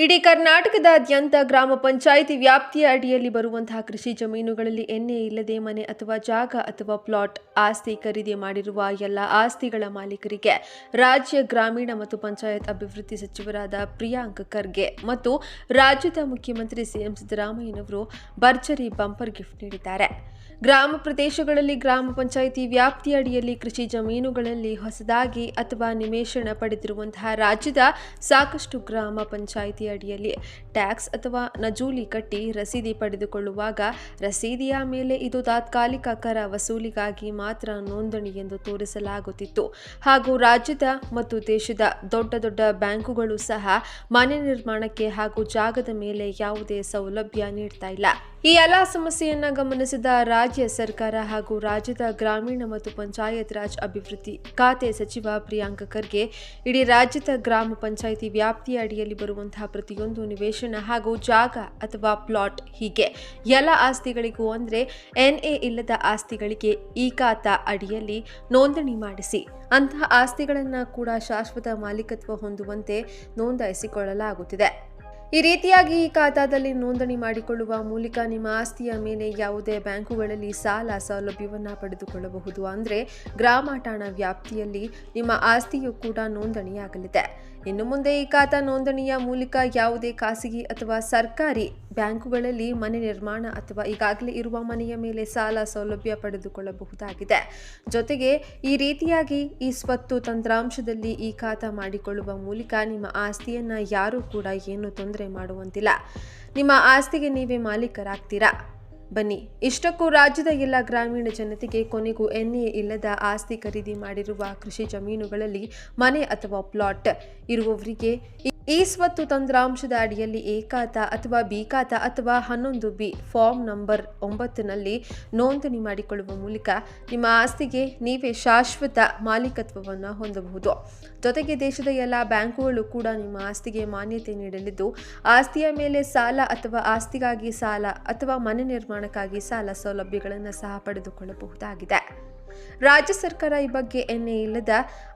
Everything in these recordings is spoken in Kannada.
ಇಡೀ ಕರ್ನಾಟಕದಾದ್ಯಂತ ಗ್ರಾಮ ಪಂಚಾಯಿತಿ ವ್ಯಾಪ್ತಿಯ ಅಡಿಯಲ್ಲಿ ಬರುವಂತಹ ಕೃಷಿ ಜಮೀನುಗಳಲ್ಲಿ ಎಣ್ಣೆ ಇಲ್ಲದೆ ಮನೆ ಅಥವಾ ಜಾಗ ಅಥವಾ ಪ್ಲಾಟ್ ಆಸ್ತಿ ಖರೀದಿ ಮಾಡಿರುವ ಎಲ್ಲ ಆಸ್ತಿಗಳ ಮಾಲೀಕರಿಗೆ ರಾಜ್ಯ ಗ್ರಾಮೀಣ ಮತ್ತು ಪಂಚಾಯತ್ ಅಭಿವೃದ್ಧಿ ಸಚಿವರಾದ ಪ್ರಿಯಾಂಕ್ ಖರ್ಗೆ ಮತ್ತು ರಾಜ್ಯದ ಮುಖ್ಯಮಂತ್ರಿ ಸಿಎಂ ಸಿದ್ದರಾಮಯ್ಯನವರು ಭರ್ಜರಿ ಬಂಪರ್ ಗಿಫ್ಟ್ ನೀಡಿದ್ದಾರೆ. ಗ್ರಾಮ ಪ್ರದೇಶಗಳಲ್ಲಿ ಗ್ರಾಮ ಪಂಚಾಯಿತಿ ವ್ಯಾಪ್ತಿಯ ಅಡಿಯಲ್ಲಿ ಕೃಷಿ ಜಮೀನುಗಳಲ್ಲಿ ಹೊಸದಾಗಿ ಅಥವಾ ನಿವೇಶನ ಪಡೆದಿರುವಂತಹ ರಾಜ್ಯದ ಸಾಕಷ್ಟು ಗ್ರಾಮ ಪಂಚಾಯಿತಿ ಅಡಿಯಲ್ಲಿ ಟ್ಯಾಕ್ಸ್ ಅಥವಾ ನಜೂಲಿ ಕಟ್ಟಿ ರಸೀದಿ ಪಡೆದುಕೊಳ್ಳುವಾಗ ರಸೀದಿಯ ಮೇಲೆ ಇದು ತಾತ್ಕಾಲಿಕ ಕರ ವಸೂಲಿಗಾಗಿ ಮಾತ್ರ ನೋಂದಣಿ ಎಂದು ತೋರಿಸಲಾಗುತ್ತಿತ್ತು. ಹಾಗೂ ರಾಜ್ಯದ ಮತ್ತು ದೇಶದ ದೊಡ್ಡ ದೊಡ್ಡ ಬ್ಯಾಂಕುಗಳು ಸಹ ಮನೆ ನಿರ್ಮಾಣಕ್ಕೆ ಹಾಗೂ ಜಾಗದ ಮೇಲೆ ಯಾವುದೇ ಸೌಲಭ್ಯ ನೀಡ್ತಾ ಇಲ್ಲ. ಈ ಎಲ್ಲ ಸಮಸ್ಯೆಯನ್ನು ಗಮನಿಸಿದ ರಾಜ್ಯ ಸರ್ಕಾರ ಹಾಗೂ ರಾಜ್ಯದ ಗ್ರಾಮೀಣ ಮತ್ತು ಪಂಚಾಯತ್ ರಾಜ್ ಅಭಿವೃದ್ಧಿ ಖಾತೆ ಸಚಿವ ಪ್ರಿಯಾಂಕ ಖರ್ಗೆ ಇಡೀ ರಾಜ್ಯದ ಗ್ರಾಮ ಪಂಚಾಯಿತಿ ವ್ಯಾಪ್ತಿಯ ಅಡಿಯಲ್ಲಿ ಬರುವಂತಹ ಪ್ರತಿಯೊಂದು ನಿವೇಶನ ಹಾಗೂ ಜಾಗ ಅಥವಾ ಪ್ಲಾಟ್ ಹೀಗೆ ಎಲ್ಲ ಆಸ್ತಿಗಳಿಗೂ ಅಂದರೆ ಎನ್ಎ ಇಲ್ಲದ ಆಸ್ತಿಗಳಿಗೆ ಈ ಖಾತಾ ಅಡಿಯಲ್ಲಿ ನೋಂದಣಿ ಮಾಡಿಸಿ. ಅಂತಹ ಆಸ್ತಿಗಳನ್ನು ಕೂಡ ಶಾಶ್ವತ ಮಾಲೀಕತ್ವ ಹೊಂದುವಂತೆ ನೋಂದಾಯಿಸಿಕೊಳ್ಳಲಾಗುತ್ತಿದೆ. ಈ ರೀತಿಯಾಗಿ ಈ ಖಾತಾದಲ್ಲಿ ನೋಂದಣಿ ಮಾಡಿಕೊಳ್ಳುವ ಮೂಲಕ ನಿಮ್ಮ ಆಸ್ತಿಯ ಮೇಲೆ ಯಾವುದೇ ಬ್ಯಾಂಕುಗಳಲ್ಲಿ ಸಾಲ ಸೌಲಭ್ಯವನ್ನು ಪಡೆದುಕೊಳ್ಳಬಹುದು. ಅಂದರೆ ಗ್ರಾಮ ವ್ಯಾಪ್ತಿಯಲ್ಲಿ ನಿಮ್ಮ ಆಸ್ತಿಯು ಕೂಡ ನೋಂದಣಿಯಾಗಲಿದೆ. ಇನ್ನು ಮುಂದೆ ಈ ಖಾತಾ ನೋಂದಣಿಯ ಮೂಲಕ ಯಾವುದೇ ಖಾಸಗಿ ಅಥವಾ ಸರ್ಕಾರಿ ಬ್ಯಾಂಕುಗಳಲ್ಲಿ ಮನೆ ನಿರ್ಮಾಣ ಅಥವಾ ಈಗಾಗಲೇ ಇರುವ ಮನೆಯ ಮೇಲೆ ಸಾಲ ಸೌಲಭ್ಯ ಪಡೆದುಕೊಳ್ಳಬಹುದಾಗಿದೆ. ಜೊತೆಗೆ ಈ ರೀತಿಯಾಗಿ ಈ ಸ್ವತ್ತು ತಂತ್ರಾಂಶದಲ್ಲಿ ಈ ಖಾತಾ ಮಾಡಿಕೊಳ್ಳುವ ಮೂಲಕ ನಿಮ್ಮ ಆಸ್ತಿಯನ್ನು ಯಾರೂ ಕೂಡ ಏನು ತೊಂದರೆ ಮಾಡುವಂತಿಲ್ಲ. ನಿಮ್ಮ ಆಸ್ತಿಗೆ ನೀವೇ ಮಾಲೀಕರಾಗ್ತೀರಾ? ಬನ್ನಿ, ಇಷ್ಟಕ್ಕೂ ರಾಜ್ಯದ ಎಲ್ಲ ಗ್ರಾಮೀಣ ಜನತೆಗೆ ಕೊನೆಗೂ ಎನ್ಎ ಇಲ್ಲದ ಆಸ್ತಿ ಖರೀದಿ ಮಾಡಿರುವ ಕೃಷಿ ಜಮೀನುಗಳಲ್ಲಿ ಮನೆ ಅಥವಾ ಪ್ಲಾಟ್ ಇರುವವರಿಗೆ ಈ- ಸ್ವತ್ತು ತಂತ್ರಾಂಶದ ಅಡಿಯಲ್ಲಿ ಏಕಾತ ಅಥವಾ ಬಿ ಖಾತಾ ಅಥವಾ ಹನ್ನೊಂದು ಬಿ ಫಾರ್ಮ್ ನಂಬರ್ ಒಂಬತ್ತಿನಲ್ಲಿ ನೋಂದಣಿ ಮಾಡಿಕೊಳ್ಳುವ ಮೂಲಕ ನಿಮ್ಮ ಆಸ್ತಿಗೆ ನೀವೇ ಶಾಶ್ವತ ಮಾಲೀಕತ್ವವನ್ನು ಹೊಂದಬಹುದು. ಜೊತೆಗೆ ದೇಶದ ಎಲ್ಲ ಬ್ಯಾಂಕುಗಳು ಕೂಡ ನಿಮ್ಮ ಆಸ್ತಿಗೆ ಮಾನ್ಯತೆ ನೀಡಲಿದ್ದು, ಆಸ್ತಿಯ ಮೇಲೆ ಸಾಲ ಅಥವಾ ಆಸ್ತಿಗಾಗಿ ಸಾಲ ಅಥವಾ ಮನೆ ನಿರ್ಮಾಣಕ್ಕಾಗಿ ಸಾಲ ಸೌಲಭ್ಯಗಳನ್ನು ಸಹ ಪಡೆದುಕೊಳ್ಳಬಹುದಾಗಿದೆ. ರಾಜ್ಯ ಸರ್ಕಾರ ಈ ಬಗ್ಗೆ ಎಣ್ಣೆ ಇಲ್ಲದ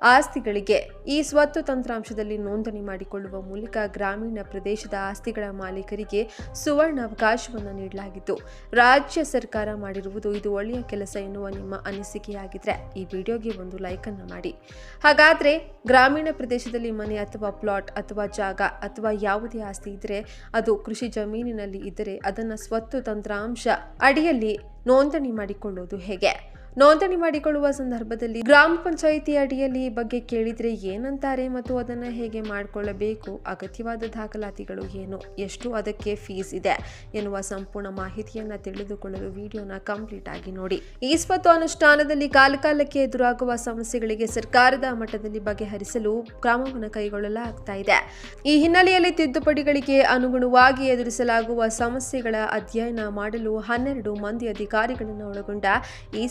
ಆಸ್ತಿಗಳಿಗೆ ಈ ಸ್ವತ್ತು ತಂತ್ರಾಂಶದಲ್ಲಿ ನೋಂದಣಿ ಮಾಡಿಕೊಳ್ಳುವ ಮೂಲಕ ಗ್ರಾಮೀಣ ಪ್ರದೇಶದ ಆಸ್ತಿಗಳ ಮಾಲೀಕರಿಗೆ ಸುವರ್ಣ ಅವಕಾಶವನ್ನು ನೀಡಲಾಗಿತ್ತು. ರಾಜ್ಯ ಸರ್ಕಾರ ಮಾಡಿರುವುದು ಇದು ಒಳ್ಳೆಯ ಕೆಲಸ ಎನ್ನುವ ನಿಮ್ಮ ಅನಿಸಿಕೆಯಾಗಿದ್ರೆ ಈ ವಿಡಿಯೋಗೆ ಒಂದು ಲೈಕ್ ಅನ್ನು ಮಾಡಿ. ಹಾಗಾದ್ರೆ ಗ್ರಾಮೀಣ ಪ್ರದೇಶದಲ್ಲಿ ಮನೆ ಅಥವಾ ಪ್ಲಾಟ್ ಅಥವಾ ಜಾಗ ಅಥವಾ ಯಾವುದೇ ಆಸ್ತಿ ಇದ್ದರೆ ಅದು ಕೃಷಿ ಜಮೀನಿನಲ್ಲಿ ಇದ್ದರೆ ಅದನ್ನು ಸ್ವತ್ತು ತಂತ್ರಾಂಶ ಅಡಿಯಲ್ಲಿ ನೋಂದಣಿ ಮಾಡಿಕೊಳ್ಳುವುದು ಹೇಗೆ? ನೋಂದಣಿ ಮಾಡಿಕೊಳ್ಳುವ ಸಂದರ್ಭದಲ್ಲಿ ಗ್ರಾಮ ಪಂಚಾಯಿತಿ ಅಡಿಯಲ್ಲಿ ಈ ಬಗ್ಗೆ ಕೇಳಿದ್ರೆ ಏನಂತಾರೆ ಮತ್ತು ಅದನ್ನು ಹೇಗೆ ಮಾಡಿಕೊಳ್ಳಬೇಕು, ಅಗತ್ಯವಾದ ದಾಖಲಾತಿಗಳು ಏನು, ಎಷ್ಟು ಅದಕ್ಕೆ ಫೀಸ್ ಇದೆ ಎನ್ನುವ ಸಂಪೂರ್ಣ ಮಾಹಿತಿಯನ್ನು ತಿಳಿದುಕೊಳ್ಳಲು ವಿಡಿಯೋನ ಕಂಪ್ಲೀಟ್ ಆಗಿ ನೋಡಿ. ಈ ಸ್ವತ್ತು ಅನುಷ್ಠಾನದಲ್ಲಿ ಕಾಲಕಾಲಕ್ಕೆ ಎದುರಾಗುವ ಸಮಸ್ಯೆಗಳಿಗೆ ಸರ್ಕಾರದ ಮಟ್ಟದಲ್ಲಿ ಬಗೆಹರಿಸಲು ಕ್ರಮವನ್ನು ಕೈಗೊಳ್ಳಲಾಗ್ತಾ ಇದೆ. ಈ ಹಿನ್ನೆಲೆಯಲ್ಲಿ ತಿದ್ದುಪಡಿಗಳಿಗೆ ಅನುಗುಣವಾಗಿ ಎದುರಿಸಲಾಗುವ ಸಮಸ್ಯೆಗಳ ಅಧ್ಯಯನ ಮಾಡಲು ಹನ್ನೆರಡು ಮಂದಿ ಅಧಿಕಾರಿಗಳನ್ನು ಒಳಗೊಂಡ ಈ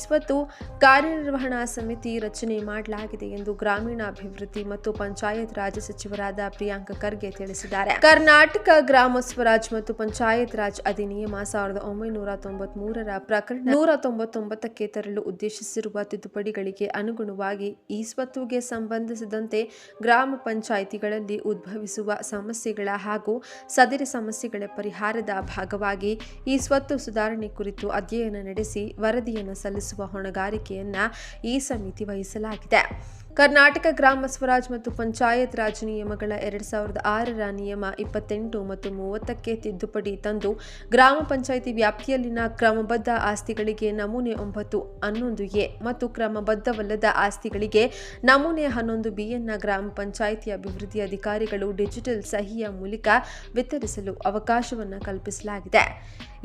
ಕಾರ್ಯನಿರ್ವಹಣಾ ಸಮಿತಿ ರಚನೆ ಮಾಡಲಾಗಿದೆ ಎಂದು ಗ್ರಾಮೀಣಾಭಿವೃದ್ಧಿ ಮತ್ತು ಪಂಚಾಯತ್ ರಾಜ್ ಸಚಿವರಾದ ಪ್ರಿಯಾಂಕ ಖರ್ಗೆ ತಿಳಿಸಿದ್ದಾರೆ. ಕರ್ನಾಟಕ ಗ್ರಾಮ ಸ್ವರಾಜ್ ಮತ್ತು ಪಂಚಾಯತ್ ರಾಜ್ ಅಧಿನಿಯಮ ಸಾವಿರದ ಒಂಬೈನೂರ ತೊಂಬತ್ ಮೂರರ ಪ್ರಕರಣ ನೂರ ತೊಂಬತ್ತೊಂಬತ್ತಕ್ಕೆ ತರಲು ಉದ್ದೇಶಿಸಿರುವ ತಿದ್ದುಪಡಿಗಳಿಗೆ ಅನುಗುಣವಾಗಿ ಈ ಸ್ವತ್ತುಗೆ ಸಂಬಂಧಿಸಿದಂತೆ ಗ್ರಾಮ ಪಂಚಾಯಿತಿಗಳಲ್ಲಿ ಉದ್ಭವಿಸುವ ಸಮಸ್ಯೆಗಳ ಹಾಗೂ ಸದರಿ ಸಮಸ್ಯೆಗಳ ಪರಿಹಾರದ ಭಾಗವಾಗಿ ಈ ಸ್ವತ್ತು ಸುಧಾರಣೆ ಕುರಿತು ಅಧ್ಯಯನ ನಡೆಸಿ ವರದಿಯನ್ನು ಸಲ್ಲಿಸುವ ಹೊಣೆಗಾರಿಕೆಯನ್ನ ಈ ಸಮಿತಿ ವಹಿಸಲಾಗಿದೆ. ಕರ್ನಾಟಕ ಗ್ರಾಮ ಸ್ವರಾಜ್ ಮತ್ತು ಪಂಚಾಯತ್ ರಾಜ್ ನಿಯಮಗಳ ಎರಡ್ ಸಾವಿರದ ಆರರ ನಿಯಮ ಇಪ್ಪತ್ತೆಂಟು ಮತ್ತು ಮೂವತ್ತಕ್ಕೆ ತಿದ್ದುಪಡಿ ತಂದು ಗ್ರಾಮ ಪಂಚಾಯಿತಿ ವ್ಯಾಪ್ತಿಯಲ್ಲಿನ ಕ್ರಮಬದ್ಧ ಆಸ್ತಿಗಳಿಗೆ ನಮೂನೆ ಒಂಬತ್ತು ಹನ್ನೊಂದು ಎ ಮತ್ತು ಕ್ರಮಬದ್ಧವಲ್ಲದ ಆಸ್ತಿಗಳಿಗೆ ನಮೂನೆ ಹನ್ನೊಂದು ಬಿಎನ್ನ ಗ್ರಾಮ ಪಂಚಾಯಿತಿ ಅಭಿವೃದ್ಧಿ ಅಧಿಕಾರಿಗಳು ಡಿಜಿಟಲ್ ಸಹಿಯ ಮೂಲಕ ವಿತರಿಸಲು ಅವಕಾಶವನ್ನು ಕಲ್ಪಿಸಲಾಗಿದೆ.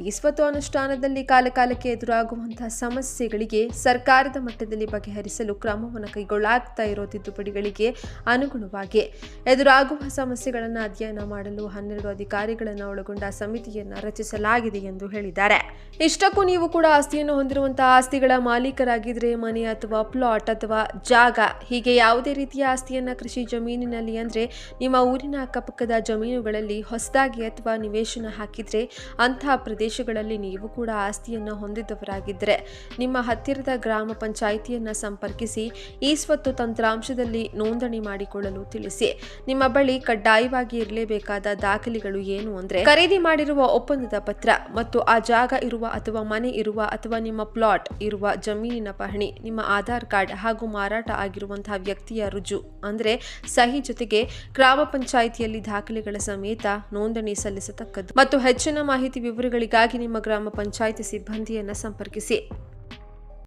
ಈ ಸ್ವತ್ತು ಅನುಷ್ಠಾನದಲ್ಲಿ ಕಾಲಕಾಲಕ್ಕೆ ಎದುರಾಗುವಂತಹ ಸಮಸ್ಯೆಗಳಿಗೆ ಸರ್ಕಾರದ ಮಟ್ಟದಲ್ಲಿ ಬಗೆಹರಿಸಲು ಕ್ರಮವನ್ನು ಕೈಗೊಳ್ಳಲಾಗ್ತಾ ಇರೋ ತಿದ್ದುಪಡಿಗಳಿಗೆ ಅನುಗುಣವಾಗಿ ಎದುರಾಗುವ ಸಮಸ್ಯೆಗಳನ್ನು ಅಧ್ಯಯನ ಮಾಡಲು ಹನ್ನೆರಡು ಅಧಿಕಾರಿಗಳನ್ನು ಒಳಗೊಂಡ ಸಮಿತಿಯನ್ನು ರಚಿಸಲಾಗಿದೆ ಎಂದು ಹೇಳಿದ್ದಾರೆ. ಇಷ್ಟಕ್ಕೂ ನೀವು ಕೂಡ ಆಸ್ತಿಯನ್ನು ಹೊಂದಿರುವಂತಹ ಆಸ್ತಿಗಳ ಮಾಲೀಕರಾಗಿದ್ರೆ ಮನೆ ಅಥವಾ ಪ್ಲಾಟ್ ಅಥವಾ ಜಾಗ, ಹೀಗೆ ಯಾವುದೇ ರೀತಿಯ ಆಸ್ತಿಯನ್ನ ಕೃಷಿ ಜಮೀನಿನಲ್ಲಿ ಅಂದ್ರೆ ನಿಮ್ಮ ಊರಿನ ಅಕ್ಕಪಕ್ಕದ ಜಮೀನುಗಳಲ್ಲಿ ಹೊಸದಾಗಿ ಅಥವಾ ನಿವೇಶನ ಹಾಕಿದ್ರೆ ಅಂತಹ ಪ್ರದೇಶಗಳಲ್ಲಿ ನೀವು ಕೂಡ ಆಸ್ತಿಯನ್ನು ಹೊಂದಿದವರಾಗಿದ್ರೆ ನಿಮ್ಮ ಹತ್ತಿರದ ಗ್ರಾಮ ಪಂಚಾಯಿತಿಯನ್ನು ಸಂಪರ್ಕಿಸಿ, ಈ ಸ್ವತ್ತು ತಂತ್ರಾಂಶದಲ್ಲಿ ನೋಂದಣಿ ಮಾಡಿಕೊಳ್ಳಲು ತಿಳಿಸಿ. ನಿಮ್ಮ ಬಳಿ ಕಡ್ಡಾಯವಾಗಿ ಇರಲೇಬೇಕಾದ ದಾಖಲೆಗಳು ಏನು ಅಂದ್ರೆ, ಖರೀದಿ ಮಾಡಿರುವ ಒಪ್ಪಂದದ ಪತ್ರ ಮತ್ತು ಆ ಜಾಗ ಇರುವ ಅಥವಾ ಮನೆ ಇರುವ ಅಥವಾ ನಿಮ್ಮ ಪ್ಲಾಟ್ ಇರುವ ಜಮೀನಿನ ಪಹಣಿ, ನಿಮ್ಮ ಆಧಾರ್ ಕಾರ್ಡ್ ಹಾಗೂ ಮಾರಾಟ ಆಗಿರುವಂತಹ ವ್ಯಕ್ತಿಯ ರುಜು ಅಂದ್ರೆ ಸಹಿ ಜೊತೆಗೆ ಗ್ರಾಮ ಪಂಚಾಯಿತಿಯಲ್ಲಿ ದಾಖಲೆಗಳ ಸಮೇತ ನೋಂದಣಿ ಸಲ್ಲಿಸತಕ್ಕದ್ದು. ಮತ್ತು ಹೆಚ್ಚಿನ ಮಾಹಿತಿ ವಿವರಗಳಿಗಾಗಿ ನಿಮ್ಮ ಗ್ರಾಮ ಪಂಚಾಯಿತಿ ಸಿಬ್ಬಂದಿಯನ್ನ ಸಂಪರ್ಕಿಸಿ.